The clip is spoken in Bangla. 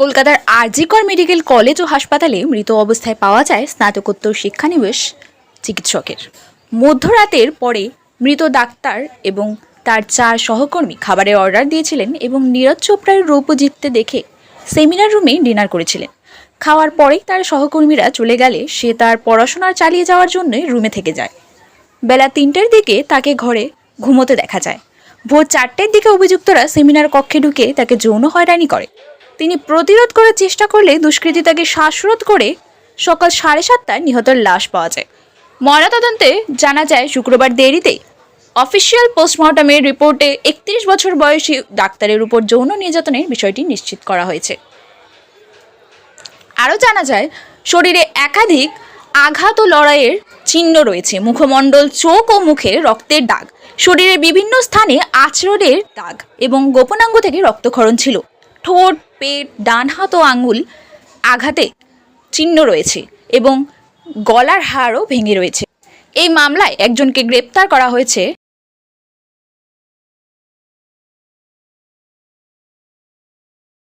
কলকাতার আরজিকর মেডিকেল কলেজ ও হাসপাতালে মৃত অবস্থায় পাওয়া যায় স্নাতকোত্তর শিক্ষানিবেশ চিকিৎসকের। মধ্যরাতের পরে মৃত ডাক্তার এবং তার চার সহকর্মী খাবারের অর্ডার দিয়েছিলেন এবং নীরজ চোপড়ার রৌপ্য জিততে দেখে সেমিনার রুমে ডিনার করেছিলেন। খাওয়ার পরেই তার সহকর্মীরা চলে গেলে সে তার পড়াশোনা চালিয়ে যাওয়ার জন্য রুমে থেকে যায়। বেলা তিনটের দিকে তাকে ঘরে ঘুমোতে দেখা যায়। ভোর চারটের দিকে অভিযুক্তরা সেমিনার কক্ষে ঢুকে তাকে যৌন হয়রানি করে। তিনি প্রতিরোধ করার চেষ্টা করলে দুষ্কৃতী তাকে শ্বাসরোধ করে সকাল সাড়ে সাতটায় নিহতের লাশ পাওয়া যায়। ময়নাতদন্তে জানা যায়, শুক্রবার দেরিতে অফিসিয়াল পোস্টমর্টমের রিপোর্টে একত্রিশ বছর বয়সী ডাক্তারের উপর যৌন নির্যাতনের বিষয়টি নিশ্চিত করা হয়েছে। আরও জানা যায়, শরীরে একাধিক আঘাত ও লড়াইয়ের চিহ্ন রয়েছে। মুখমণ্ডল, চোখ ও মুখে রক্তের দাগ। শরীরের বিভিন্ন স্থানে আচরণের দাগ এবং গোপনাঙ্গ থেকে রক্তক্ষরণ ছিল। ঠোঁট, পেট, ডান হাত ও আঙুল আঘাতে চিহ্ন রয়েছে এবং গলার হাড়ও ভেঙে রয়েছে। এই মামলায় একজনকে গ্রেপ্তার করা হয়েছে